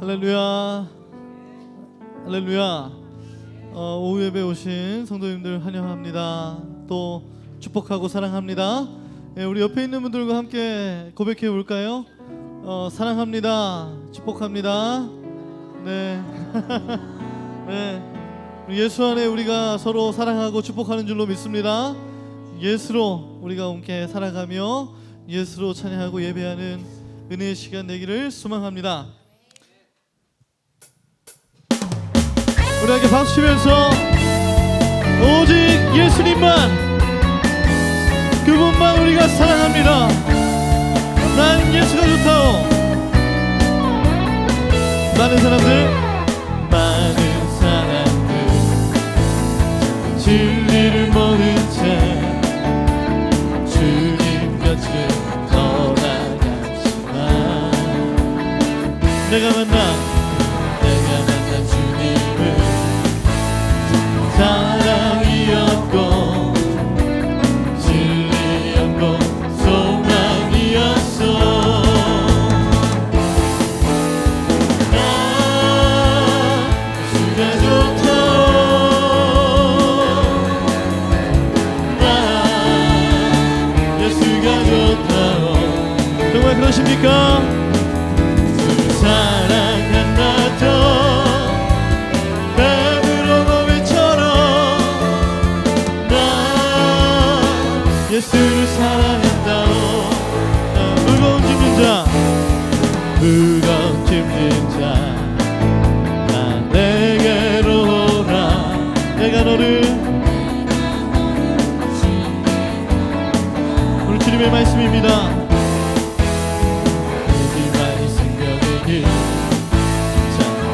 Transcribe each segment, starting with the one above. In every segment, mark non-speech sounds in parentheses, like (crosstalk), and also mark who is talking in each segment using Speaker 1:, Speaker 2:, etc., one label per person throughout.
Speaker 1: 할렐루야. 할렐루야. 어, 오후 예배 오신 성도님들 환영합니다. 또 축복하고 사랑합니다. 예, 우리 옆에 있는 분들과 함께 고백해 볼까요? 어, 사랑합니다. 축복합니다. 네, (laughs) 네. 예수 안에 우리가 서로 사랑하고 축복하는 줄로 믿습니다. 예수로 우리가 함께 살아가며 예수로 찬양하고 예배하는 은혜의 시간 되기를 소망합니다 우리 함께 박수 치면서 오직 예수님만 그분만 우리가 사랑합니다. 난 예수가 좋다오 많은 사람들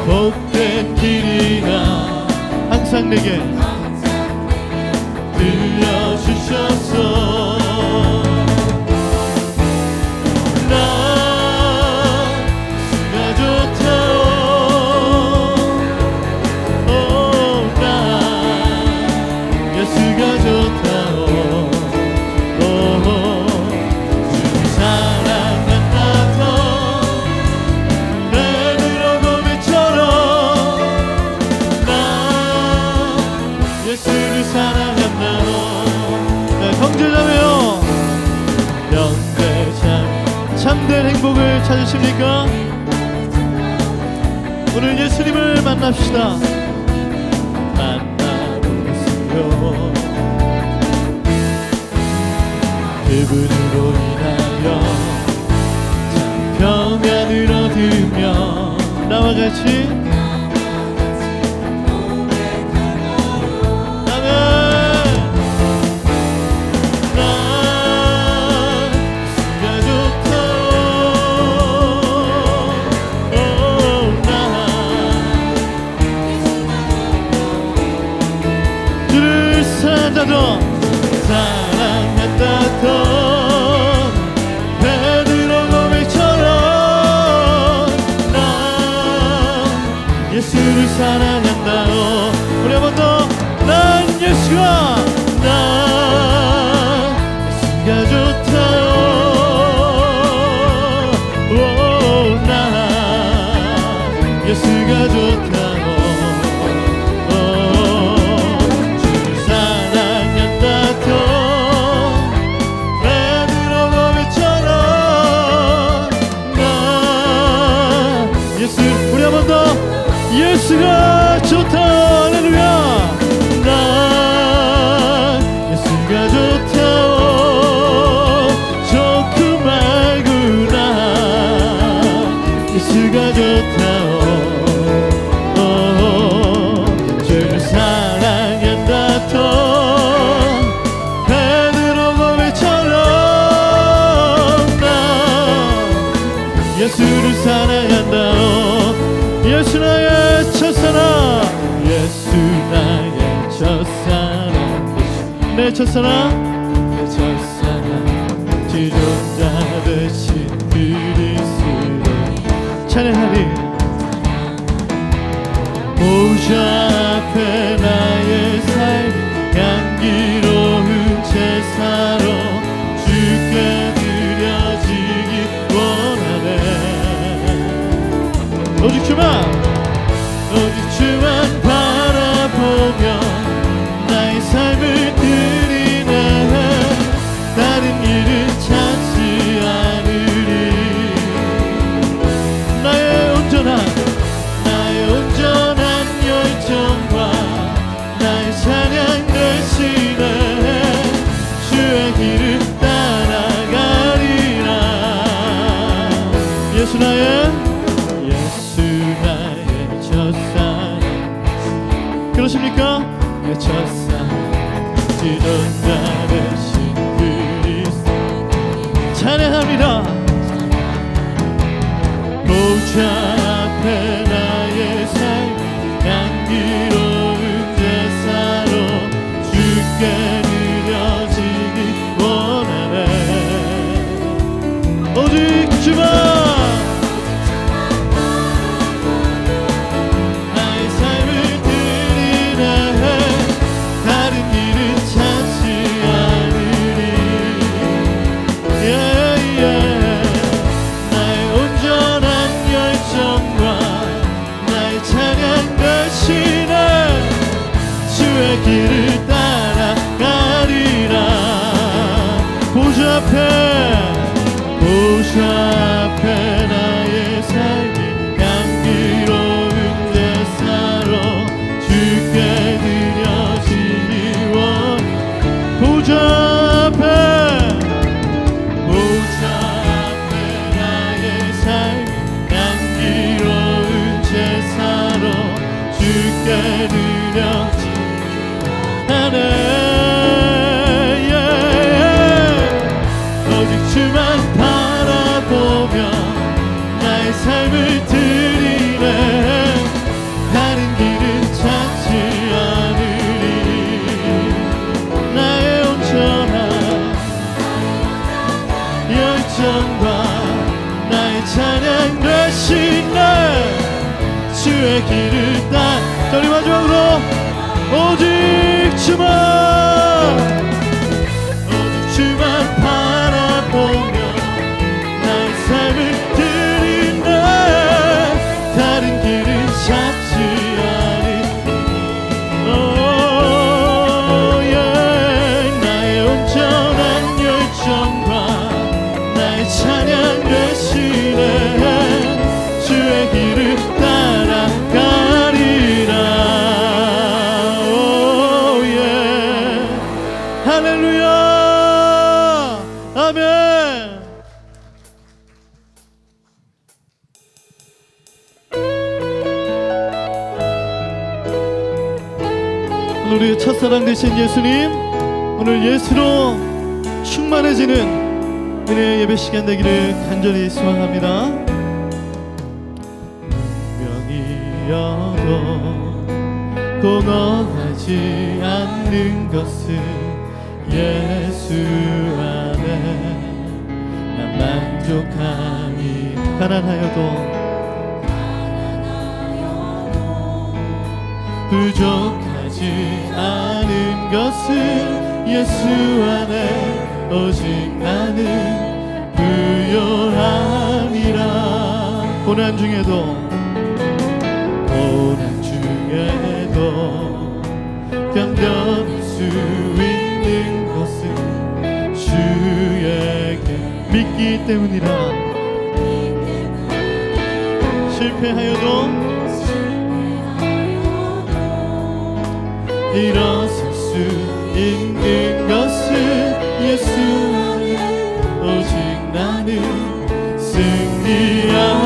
Speaker 1: 복된 길이라 항상 내게 들려주셔서 만납시다. 만나보세요 그분으로 사랑한다던 베드로 고백처럼. 나 예수를 사랑한다오. 우리 한번 더. 난 예수가 난 좋다오. 오, 난 예수가 좋다 예수가 좋다. 할렐루야. 나 예수가 좋다오 좋고 말구나 예수가 좋다 첫사랑 내 첫사랑 지존자 되신 그리스도 찬양하리 그러십니까? 내 첫사랑 지던 자르신 그리스도 찬양합니다 보좌 앞에 오직 주만 첫사랑 되신 예수님 오늘 예수로 충만해지는 은혜의 예배 시간 되기를 간절히 소망합니다. 명이여도 공허하지 않는 것은 예수 안에 난 만족함이 가난하여도 부족 하지 않은 것은 예수 안에 오직 나는 부요함이라. 고난 중에도 고난 중에도 견뎌낼 수 있는 것은 주에게 믿기 때문이라. 실패하여도 일어설 수 있는 것은 예수 오직 나는 승리함이라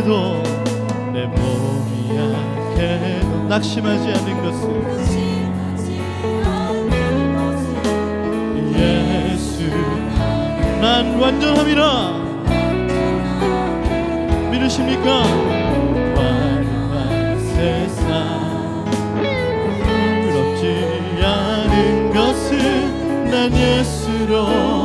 Speaker 1: 약해도 내 몸이 약해도 낙심하지 않는 것은 예수 난 완전함이라 믿으십니까? 화려한 세상 부럽지 않은 것은 난 예수로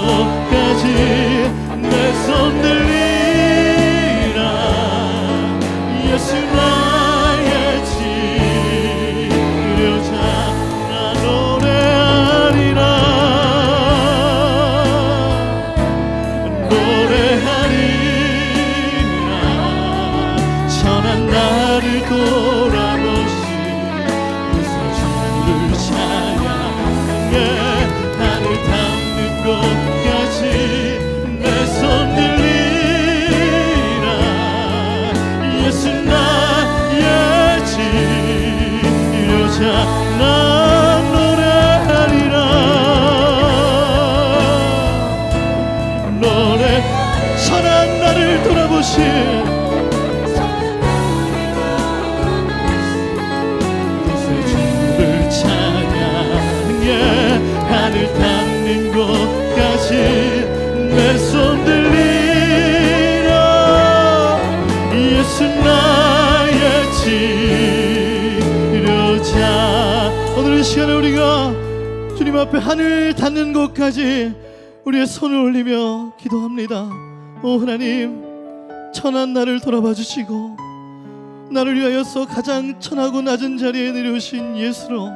Speaker 1: 곳까지 주님 앞에 하늘 닿는 곳까지 우리의 손을 올리며 기도합니다 오 하나님 천한 나를 돌아봐 주시고 나를 위하여서 가장 천하고 낮은 자리에 내려오신 예수로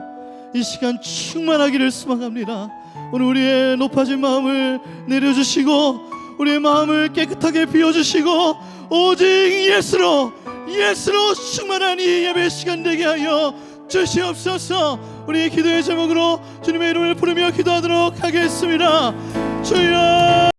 Speaker 1: 이 시간 충만하기를 소망합니다. 오늘 우리의 높아진 마음을 내려주시고 우리의 마음을 깨끗하게 비워주시고 오직 예수로 예수로 충만한 이 예배 시간 되게 하여 주시옵소서. 우리 기도의 제목으로 주님의 이름을 부르며 기도하도록 하겠습니다. 주여.